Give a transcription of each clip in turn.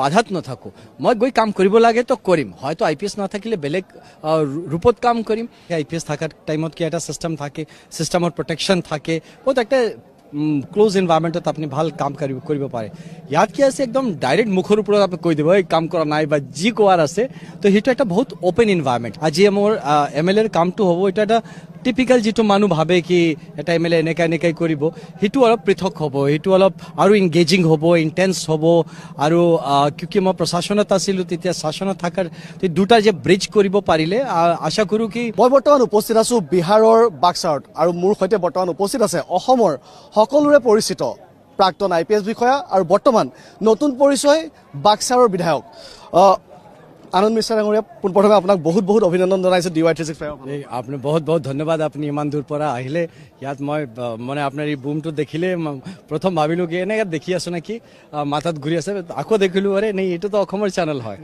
বাধাত নাথাকো। মই গৈ কাম কৰিব লাগে তো কৰিম। হয়তো আই পি এছ নাথাকিলে বেলেগ ৰূপত কাম কৰিম। আই পি এছ থকাৰ টাইমত কি এটা চিষ্টেম থাকে চিষ্টেমৰ প্ৰটেকশ্যন থাকে বহুত একটা ক্লোজ এনভাইৰমেণ্টত আপুনি ভাল কাম কৰিব কৰিব পাৰে। ইয়াত কি আছে একদম ডাইৰেক্ট মুখৰ ওপৰত আপুনি কৈ দিব এই কাম কৰা নাই বা যি কোৱাৰ আছে তো সেইটো এটা বহুত অ'পেন এনভাইৰমেণ্ট আজি মোৰ এম এল এৰ কামটো হ'ব এইটো এটা টিপিকেল যিটো মানুহ ভাবে কি এটা এম এল এ এনেকা এনেকাই কৰিব সেইটো অলপ পৃথক হ'ব সেইটো অলপ আৰু ইংগেজিং হ'ব ইণ্টেন্স হ'ব আৰু কিউকি মই প্ৰশাসনত আছিলোঁ তেতিয়া শাসনত থকাৰ দুটা যে ব্ৰিজ কৰিব পাৰিলে আশা কৰোঁ কি মই বৰ্তমান উপস্থিত আছো বিহাৰৰ বাক্সাৰত আৰু মোৰ সৈতে বৰ্তমান উপস্থিত আছে অসমৰ সকলোৰে পৰিচিত প্ৰাক্তন আই পি এছ বিষয়া আৰু বৰ্তমান নতুন পৰিচয় বাক্সাৰৰ বিধায়ক। আনন্দ মিশ্ৰ ডাঙৰীয়া পোনপ্ৰথমে আপোনাক বহুত বহুত অভিনন্দন জনাইছো D Y three six five এই আপুনি বহুত বহুত ধন্যবাদ আপুনি ইমান দূৰ পৰা আহিলে। ইয়াত মই মানে আপোনাৰ এই বুমটো দেখিলে প্ৰথম ভাবিলোঁ কি এনেকৈ দেখি আছোঁ নেকি? মাথাত ঘূৰি আছে আকৌ দেখিলোঁ আৰে নাই এইটোতো অসমৰ চেনেল হয়।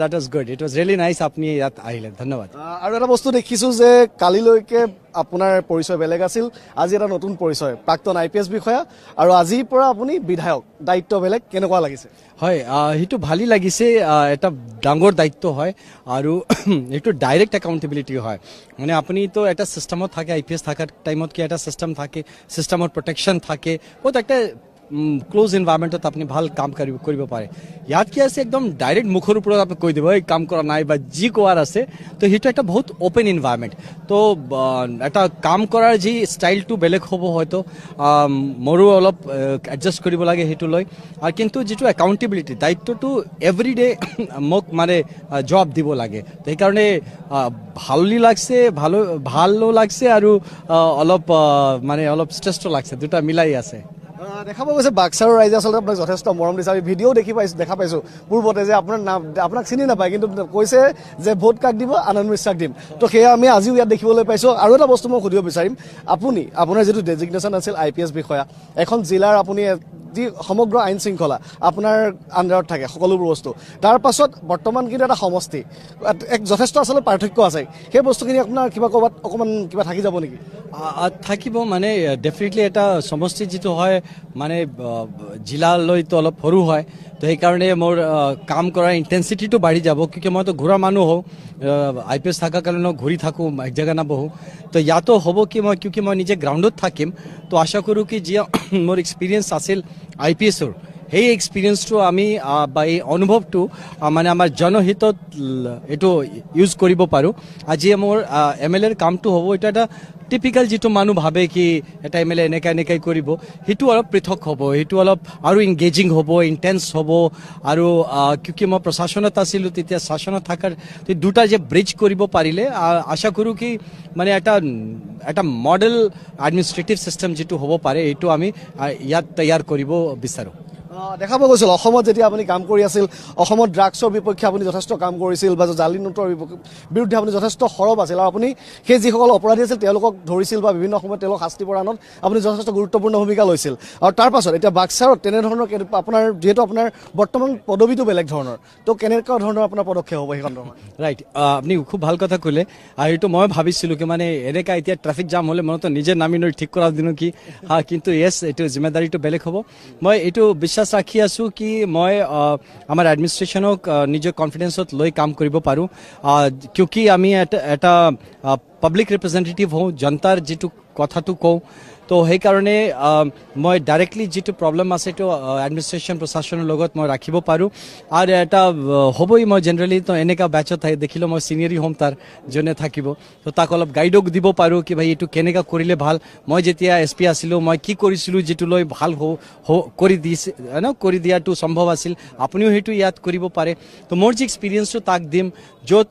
That was good it was really nice আপুনি ইয়াত আহিলে ধন্যবাদ। আৰু এটা বস্তু দেখিছো যে কালিলৈকে আপোনাৰ পৰিচয় বেলেগ আছিল। আজি এটা নতুন পৰিচয় প্ৰাক্তন আই পি এছ বিষয়া। আৰু আজিৰ পৰা আপুনি বিধায়ক দায়িত্ব বেলেগ কেনেকুৱা লাগিছে? হয় সেইটো ভালেই লাগিছে এটা ডাঙৰ দায়িত্ব হয় আৰু এইটো ডাইৰেক্ট একাউণ্টেবিলিটি হয়। মানে আপুনিতো এটা চিষ্টেমত থাকে আই পি এছ থকাৰ টাইমত কি এটা চিষ্টেম থাকে চিষ্টেমৰ প্ৰটেকশ্যন থাকে বহুত একটা ক্লোজ এনভাইৰমেণ্টত আপুনি ভাল কাম কৰিব কৰিব পাৰে। ইয়াত কি আছে একদম ডাইৰেক্ট মুখৰ ওপৰত আপুনি কৈ দিব এই কাম কৰা নাই বা যি কোৱাৰ আছে তো সেইটো এটা বহুত অ'পেন এনভাইৰমেণ্ট তো এটা কাম কৰাৰ যি ষ্টাইলটো বেলেগ হ'ব হয়তো। মোৰো অলপ এডজাষ্ট কৰিব লাগে সেইটো লৈ। আৰু কিন্তু যিটো একাউণ্টেবিলিটি দায়িত্বটো এভৰি ডে মোক মানে জব দিব লাগে। তো সেইকাৰণে ভালো লাগছে ভালো ভালো লাগছে আৰু অলপ মানে অলপ ষ্ট্ৰেছটো লাগছে। দুটা মিলাই আছে। দেখা পোৱা গৈছে বাক্সাৰৰ ৰাইজে আচলতে আপোনাক যথেষ্ট মৰম দিছে। আমি ভিডিঅ'ও দেখি পাইছোঁ দেখা পাইছোঁ। পূৰ্বতে যে আপোনাৰ নাম আপোনাক চিনি নাপায় কিন্তু কৈছে যে ভোট কাক দিব আনন্দ মিশ্ৰাক দিম। তো সেয়া আমি আজিও ইয়াত দেখিবলৈ পাইছোঁ। আৰু এটা বস্তু মই সুধিব বিচাৰিম। আপুনি আপোনাৰ যিটো ডেজিগনেশ্যন আছিল আই পি এছ বিষয়া এখন জিলাৰ আপুনি যি সমগ্ৰ আইন শৃংখলা আপোনাৰ আণ্ডাৰত থাকে সকলোবোৰ বস্তু। তাৰ পাছত বৰ্তমান কিন্তু এটা সমষ্টি। এক যথেষ্ট আচলতে পাৰ্থক্য আছে। সেই বস্তুখিনি আপোনাৰ কিবা ক'ৰবাত অকণমান কিবা থাকি যাব নেকি? থাকিব মানে ডেফিনেটলি এটা সমষ্টি যিটো হয় মানে জিলালৈতো অলপ সৰু হয়। তো সেইকাৰণে মোৰ কাম কৰাৰ ইণ্টেনচিটিটো বাঢ়ি যাব কিয় মইতো ঘূৰা মানুহ হওঁ আই পি এছ থকাৰ কাৰণে ঘূৰি থাকোঁ এক জেগা নবহোঁ। তো ইয়াতো হ'ব কি মই কিয় মই নিজে গ্ৰাউণ্ডত থাকিম তো আশা কৰোঁ কি যি মোৰ এক্সপিৰিয়েঞ্চ আছিল আই পি এছৰ সেই এক্সপিৰিয়েঞ্চটো আমি বা এই অনুভৱটো মানে আমাৰ জনহিতত এইটো ইউজ কৰিব পাৰোঁ। আজি মোৰ এম এল এৰ কামটো হ'ব এইটো এটা টিপিকেল যিটো মানুহ ভাবে কি এটা এম এল এ এনেকা এনেকাই কৰিব সেইটো অলপ পৃথক হ'ব সেইটো অলপ আৰু ইংগেজিং হ'ব ইণ্টেন্স হ'ব আৰু কিউকি মই প্ৰশাসনত আছিলোঁ তেতিয়া শাসনত থকাৰ দুটা যে ব্ৰিজ কৰিব পাৰিলে আশা কৰোঁ কি মানে এটা এটা মডেল এডমিনিষ্ট্ৰেটিভ চিষ্টেম যিটো হ'ব পাৰে এইটো আমি ইয়াত তৈয়াৰ কৰিব বিচাৰোঁ। দেখা পোৱা গৈছিল অসমত যেতিয়া আপুনি কাম কৰি আছিল অসমত ড্ৰাগছৰ বিপক্ষে আপুনি যথেষ্ট কাম কৰিছিল বা জালি নোটৰ বিৰুদ্ধে আপুনি যথেষ্ট সৰব আছিল। আৰু আপুনি সেই যিসকল অপৰাধী আছিল তেওঁলোকক ধৰিছিল বা বিভিন্ন সময়ত তেওঁলোক শাস্তি প্ৰদানত আপুনি যথেষ্ট গুৰুত্বপূৰ্ণ ভূমিকা লৈছিল। আৰু তাৰ পাছত এতিয়া বাক্সাৰত তেনেধৰণৰ আপোনাৰ যিহেতু আপোনাৰ বৰ্তমান পদবীটো বেলেগ ধৰণৰ তো কেনেকুৱা ধৰণৰ আপোনাৰ পদক্ষেপ হ'ব সেই সন্দৰ্ভত? ৰাইট আপুনি খুব ভাল কথা ক'লে। আৰু এইটো মই ভাবিছিলোঁ কি মানে এনেকা এতিয়া ট্ৰাফিক জাম হ'লে মইতো নিজে নামি লৈ ঠিক কৰা দিনো কি? কিন্তু য়েছ এইটো জিম্মেদাৰীটো বেলেগ হ'ব। মই এইটো বিশ্বাস ৰাখি আছোঁ কি মই আমাৰ এডমিনিষ্ট্ৰেশ্যনক নিজৰ কনফিডেন্সত লৈ কাম কৰিব পাৰোঁ। কিউকি আমি এটা পাব্লিক ৰিপ্ৰেজেণ্টেটিভ হওঁ জনতাৰ যিটো কথাটো কওঁ তো সেইকাৰণে মই ডাইৰেক্টলি যিটো প্ৰব্লেম আছে এইটো এডমিনিষ্ট্ৰেশ্যন প্ৰশাসনৰ লগত মই ৰাখিব পাৰোঁ। আৰু এটা হ'বই মই জেনেৰেলি তো এনেকুৱা থাকি দেখিলোঁ মই চিনিয়ৰি হ'ম তাৰ যোনে থাকিব। তো তাক অলপ গাইডো দিব পাৰোঁ কি ভাই এইটো কেনেকুৱা কৰিলে ভাল। মই যেতিয়া এছ পি আছিলোঁ মই কি কৰিছিলোঁ যিটো লৈ ভাল কৰি দিছে ন কৰি দিয়াটো সম্ভৱ আছিল। আপুনিও সেইটো ইয়াত কৰিব পাৰে। তো মোৰ যি এক্সপিৰিয়েঞ্চটো তাক দিম। য'ত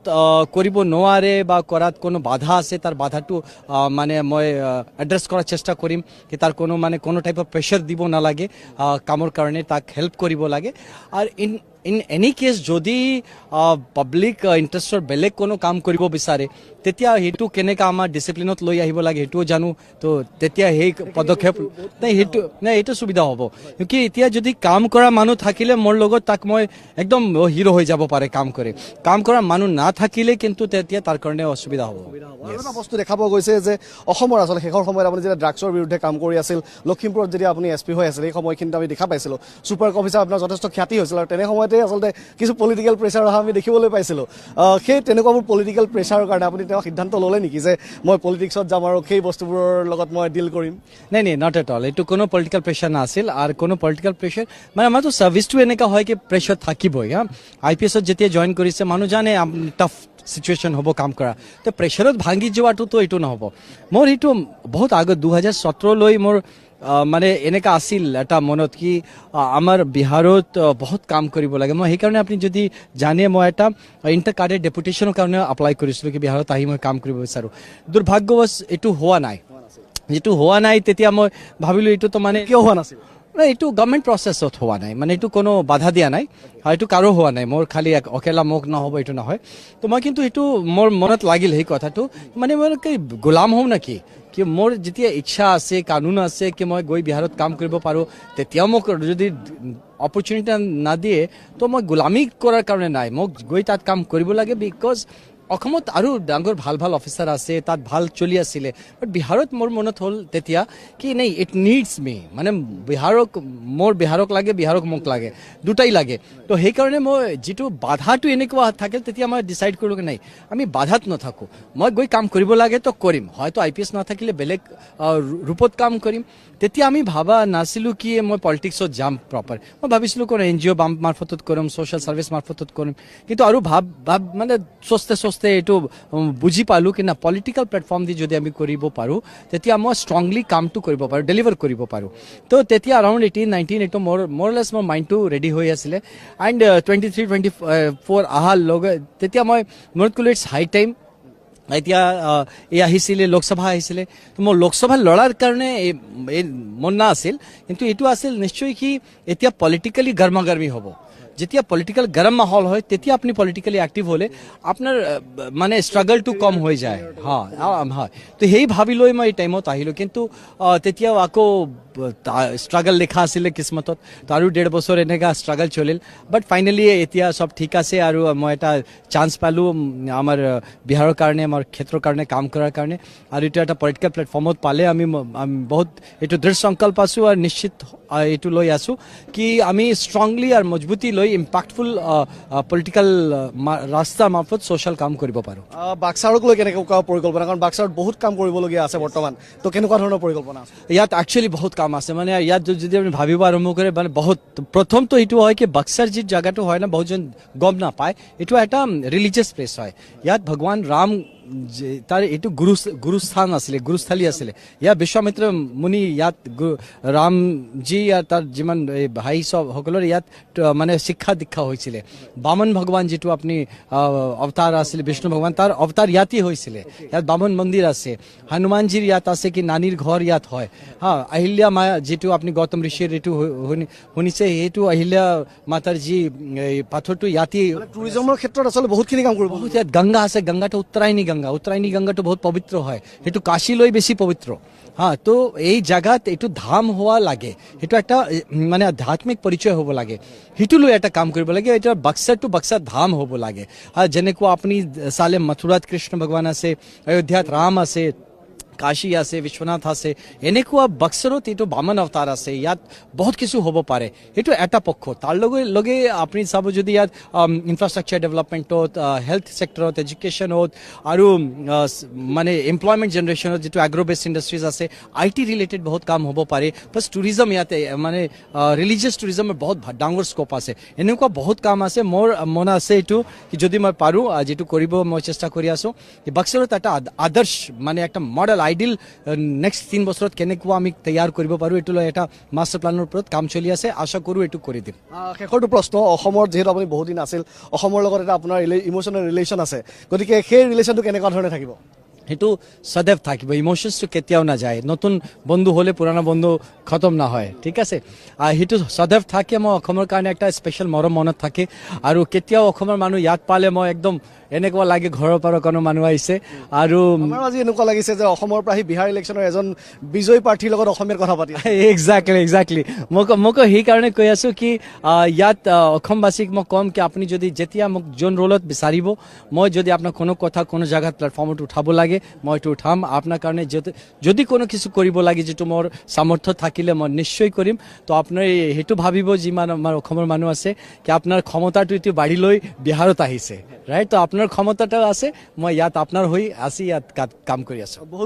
কৰিব নোৱাৰে বা কৰাত কোনো বাধা আছে তাৰ বাধাটো মানে মই এড্ৰেছ কৰাৰ চেষ্টা কৰিম কি তাৰ কোনো মানে কোনো টাইপৰ প্ৰেছাৰ দিব নালাগে কামৰ কাৰণে তাক হেল্প কৰিব লাগে। আৰু ইন ইন এনি কেছ যদি পাব্লিক ইণ্টাৰেষ্টৰ বেলেগ কোনো কাম কৰিব বিচাৰে তেতিয়া সেইটো কেনেকৈ আমাৰ ডিচিপ্লিনত লৈ আহিব লাগে সেইটোও জানো। তো তেতিয়া সেই পদক্ষেপ নাই সেইটো নাই এইটো সুবিধা হ'ব। কি এতিয়া যদি কাম কৰা মানুহ থাকিলে মোৰ লগত তাক মই একদম হিৰ' হৈ যাব পাৰে কাম কৰি। কাম কৰা মানুহ নাথাকিলে কিন্তু তেতিয়া তাৰ কাৰণে অসুবিধা হ'ব। বস্তু দেখা পোৱা গৈছে যে অসমৰ আচলতে শেষৰ সময়ত আপুনি যেতিয়া ড্ৰাগছৰ বিৰুদ্ধে কাম কৰি আছিল লখিমপুৰত যেতিয়া আপুনি এছ পি হৈ আছিল সেই সময়খিনিত আমি দেখা পাইছিলোঁ। ছুপাৰ কফিচাৰ আপোনাৰ যথেষ্ট খ্যাতি হৈছিল আৰু তেনে সময়তে সময়তে আচলতে কিছু পলিটিকেল প্ৰেছাৰ অহা আমি দেখিবলৈ পাইছিলোঁ। সেই তেনেকুৱাবোৰ পলিটিকেল প্ৰেছাৰৰ কাৰণে আপুনি তেওঁ সিদ্ধান্ত ল'লে নেকি যে মই পলিটিক্সত যাম আৰু সেই বস্তুবোৰৰ লগত মই ডিল কৰিম? নাই নাই নট এট অল এইটো কোনো পলিটিকেল প্ৰেছাৰ নাছিল আৰু কোনো পলিটিকেল প্ৰেছাৰ মানে আমাৰতো ছাৰ্ভিচটো এনেকুৱা হয় কি প্ৰেছাৰ থাকিবই হা? আই পি এছত যেতিয়া জইন কৰিছে মানুহ জানে টাফ চিটুৱেশ্যন হ'ব কাম কৰা। তো প্ৰেছাৰত ভাঙি যোৱাটোতো এইটো নহ'ব। মোৰ সেইটো বহুত আগত দুহেজাৰ সোতৰলৈ মোৰ মানে এনেকা আছিল এটা মনত কি আমাৰ বিহাৰত বহুত কাম কৰিব লাগে। মই সেইকাৰণে আপুনি যদি জানে মই এটা ইণ্টাৰ কাৰ্ডেড ডেপুটেশ্যনৰ কাৰণে এপ্লাই কৰিছিলোঁ কি বিহাৰত আহি মই কাম কৰিব বিচাৰোঁ। দুৰ্ভাগ্যবশ এইটো হোৱা নাই। যিটো হোৱা নাই তেতিয়া মই ভাবিলোঁ এইটোতো মানে কিয় হোৱা নাছিল? নাই এইটো গভৰ্ণমেণ্ট প্ৰচেছত হোৱা নাই। মানে এইটো কোনো বাধা দিয়া নাই। এইটো কাৰো হোৱা নাই। মোৰ খালি অকেলা মোক নহ'ব এইটো নহয়। তো মই কিন্তু এইটো মোৰ মনত লাগিল সেই কথাটো। মানে মই গোলাম হওঁ নেকি কি? মোৰ যেতিয়া ইচ্ছা আছে কানুন আছে কি মই গৈ বিহাৰত কাম কৰিব পাৰোঁ তেতিয়াও মোক যদি অপৰচুনিটি নাদিয়ে তো মই গোলামী কৰাৰ কাৰণে নাই। মোক গৈ তাত কাম কৰিব লাগে বিকজ অসমত আৰু ডাঙৰ ভাল ভাল অফিচাৰ আছে তাত ভাল চলি আছিলে। বাট বিহাৰত মোৰ মনত হ'ল তেতিয়া কি নাই ইট নিডছ মি মানে বিহাৰক মোৰ বিহাৰক লাগে বিহাৰক মোক লাগে দুটাই লাগে। তো সেইকাৰণে মই যিটো বাধাটো এনেকুৱা থাকে তেতিয়া মই ডিচাইড কৰিলোঁ কি নাই আমি বাধাত নাথাকোঁ। মই গৈ কাম কৰিব লাগে তো কৰিম। হয়তো আই পি এছ নাথাকিলে বেলেগ ৰূপত কাম কৰিম। তেতিয়া আমি ভাবা নাছিলোঁ কি মই পলিটিক্সত যাম প্ৰপাৰ মই ভাবিছিলোঁ কোনো এন জি অ' মাৰফতত কৰিম ছ'চিয়েল ছাৰ্ভিচ মাৰফতত কৰিম। কিন্তু আৰু ভাব ভাব মানে চস্তে চস্তে এইটো বুজি পালোঁ কি না পলিটিকেল প্লেটফৰ্ম দি যদি আমি কৰিব পাৰোঁ তেতিয়া মই ষ্ট্ৰংলি কামটো কৰিব পাৰোঁ ডেলিভাৰ কৰিব পাৰোঁ। তো তেতিয়া এৰাউণ্ড এইটিন নাইনটিন এইটো মোৰ মোৰলেছ মোৰ মাইণ্ডটো ৰেডি হৈ আছিলে। And twenty three twenty four অহাৰ লগে তেতিয়া মই মনত ক'লোঁ ইটছ হাই টাইম এতিয়া এই আহিছিলে লোকসভা আহিছিলে। তো মোৰ লোকসভা লড়াৰ কাৰণে মন না আছিল কিন্তু এইটো আছিল নিশ্চয় কি এতিয়া পলিটিকেলি গৰমাগৰমি হ'ব। যেতিয়া পলিটিকেল গৰম মাহল হয় তেতিয়া আপুনি পলিটিকেলি এক্টিভ হ'লে আপোনাৰ মানে ষ্ট্ৰাগলটো কম হৈ যায়। হা আ- হয়। তো সেই ভাবি লৈ মই এই টাইমত আহিলোঁ। কিন্তু তেতিয়াও আকৌ ষ্ট্ৰাগল লিখা আছিলে কিসমতত। তো আৰু ডেৰ বছৰ এনেকা ষ্ট্ৰাগল চলিল। বাট ফাইনেলি এতিয়া চব ঠিক আছে আৰু মই এটা চান্স পালোঁ আমাৰ বিহাৰৰ কাৰণে আমাৰ ক্ষেত্ৰৰ কাৰণে কাম কৰাৰ কাৰণে। আৰু এইটো এটা পলিটিকেল প্লেটফৰ্মত পালে আমি বহুত এইটো দৃঢ় সংকল্প আছোঁ আৰু নিশ্চিত এইটো লৈ আছোঁ কি আমি ষ্ট্ৰংলি আৰু মজবুতি লৈ ইম্পেক্টফুল পলিটিকেল ৰাস্তাৰ মাৰফত ছ'চিয়েল কাম কৰিব পাৰোঁ। বাক্সাৰক লৈ কেনেকুৱা পৰিকল্পনা? কাৰণ বাক্সাৰত বহুত কাম কৰিবলগীয়া আছে বৰ্তমান। তো কেনেকুৱা ধৰণৰ পৰিকল্পনা আছে? ইয়াত একচুৱেলি বহুত কাম আছে। মানে ইয়াত যদি- আপুনি ভাবিব আৰম্ভ কৰে মানে বহুত প্ৰথমটো এইটো হয় কি বাক্সাৰ যি জাগাটো হয় না বহুতজন গম নাপায়। এইটো এটা ৰিলিজিয়াছ প্লেচ হয়। ইয়াত ভগৱান ৰাম তাৰ এইটো গুৰু গুৰুস্থান আছিলে গুৰুস্থলী আছিলে ইয়াত বিশ্বামিত্ৰ মুনি ইয়াত ৰামজী আৰু তাৰ যিমান এই ভাই চব সকলৰ ইয়াত মানে শিক্ষা দীক্ষা হৈছিলে বামন ভগৱান যিটো আপুনি অৱতাৰ আছিলে বিষ্ণু ভগৱান তাৰ অৱতাৰ ইয়াতেই হৈছিলে ইয়াত বামন মন্দিৰ আছে। হনুমানজীৰ ইয়াত আছে কি নানীৰ ঘৰ ইয়াত হয়। হা আহিল্যা মা যিটো আপুনি গৌতম ঋষিৰ এইটো শুনিছে সেইটো আহিল্যা মাতাৰ যি এই পাথৰটো ইয়াতেই টুৰিজমৰ ক্ষেত্ৰত আচলতে বহুতখিনি কাম কৰিব। বহুত ইয়াত গংগা আছে গংগাটো উত্তৰায়ণী গংগা উত্তৰায়ণী গংগাটো বহুত পবিত্ৰ হয় সেইটো কাশীলৈ বেছি পবিত্ৰ হা তো এই জাগাত এইটো ধাম হোৱা লাগে সেইটো এটা এ, মানে আধ্যাত্মিক পৰিচয় হ'ব লাগে সেইটো লৈ এটা কাম কৰিব লাগে এতিয়া বাক্সাৰ টু বাক্সাৰ ধাম হ'ব লাগে হা যেনেকুৱা আপুনি চালে মথুৰাত কৃষ্ণ ভগৱান আছে অযোধ্যাত ৰাম আছে কাশী আছে বিশ্বনাথ আছে এনেকুৱা বাক্সাৰত এইটো বামন অৱতাৰ আছে ইয়াত বহুত কিছু হ'ব পাৰে এইটো এটা পক্ষ তাৰ লগে লগে আপুনি চাব যদি ইয়াত ইনফ্ৰাষ্ট্ৰাকচাৰ ডেভেলপমেণ্টত হেল্থ ছেক্টৰত এডুকেশ্যনত আৰু মানে এমপ্লয়মেণ্ট জেনেৰেশ্যনত যিটো এগ্ৰ বেছ ইণ্ডাষ্ট্ৰিজ আছে আই টি ৰিলেটেড বহুত কাম হ'ব পাৰে প্লাছ টুৰিজম ইয়াতে মানে ৰিলিজিয়াছ টুৰিজমৰ বহুত ডাঙৰ স্ক'প আছে এনেকুৱা বহুত কাম আছে মোৰ মন আছে এইটো কি যদি মই পাৰোঁ যিটো কৰিব মই চেষ্টা কৰি আছোঁ বাক্সাৰত এটা আদ- আদৰ্শ মানে একটা মডেল আইডিয়েল নেক্সট তিন বছৰত কেনেকুৱা আমি তৈয়াৰ কৰিব পাৰোঁ এইটো লৈ এটা মাষ্টাৰ প্লেনৰ ওপৰত কাম চলি আছে। আশা কৰোঁ এইটো কৰি দিম। আহ, শেষৰটো প্ৰশ্ন অসমত যিহেতু আপুনি বহুত দিন আছিল অসমৰ লগত এটা আপোনাৰ ইমোচনেল ৰিলেশ্যন আছে। গতিকে সেই ৰিলেশ্যনটো কেনেকুৱা ধৰণে থাকিব? সেইটো সदैৱ থাকিব। ইমোশ্যনছটো কেতিয়াও নাযায়। নতুন বন্ধু হ'লে পুৰণা বন্ধু খতম নহয়। ঠিক আছে? সেইটো সदैৱ থাকে। মই অসমৰ কাৰণে একটা স্পেচিয়েল মৰম মনত থাকে। আৰু কেতিয়াও অসমৰ মানুহ ইয়াত পালে মই একদম এনেকুৱা লাগে ঘৰৰ পৰা কোনো মানুহ আহিছে। আৰু আজি এনেকুৱা লাগিছে যে অসমৰ পৰা আহি বিহাৰ ইলেকশ্যনৰ এজন বিজয়ী প্ৰাৰ্থীৰ লগত অসমীয়াত কথা পাতি। একজেক্টলি একজেক্টলি মোক মোক সেইকাৰণে কৈ আছোঁ কি ইয়াত অসমবাসীক মই ক'ম কি আপুনি যদি যেতিয়া মোক যোন ৰোলত বিচাৰিব মই যদি আপোনাৰ কোনো কথা কোনো জেগাত প্লেটফৰ্মত উঠাব লাগে মই এইটো উঠাম। আপোনাৰ কাৰণে যদি যদি কোনো কিছু কৰিব লাগে যিটো মোৰ সামৰ্থ্য থাকিলে মই নিশ্চয় কৰিম। তো আপোনাৰ সেইটো ভাবিব যিমান আমাৰ অসমৰ মানুহ আছে কি আপোনাৰ ক্ষমতাটো এতিয়া বাঢ়ি লৈ বিহাৰত আহিছে। ৰাইট তো আপোনাৰ ক্ষমতাটো আছে মই ইয়াত আপোনাৰ হৈ আছি ইয়াত কাম কৰি আছোঁ।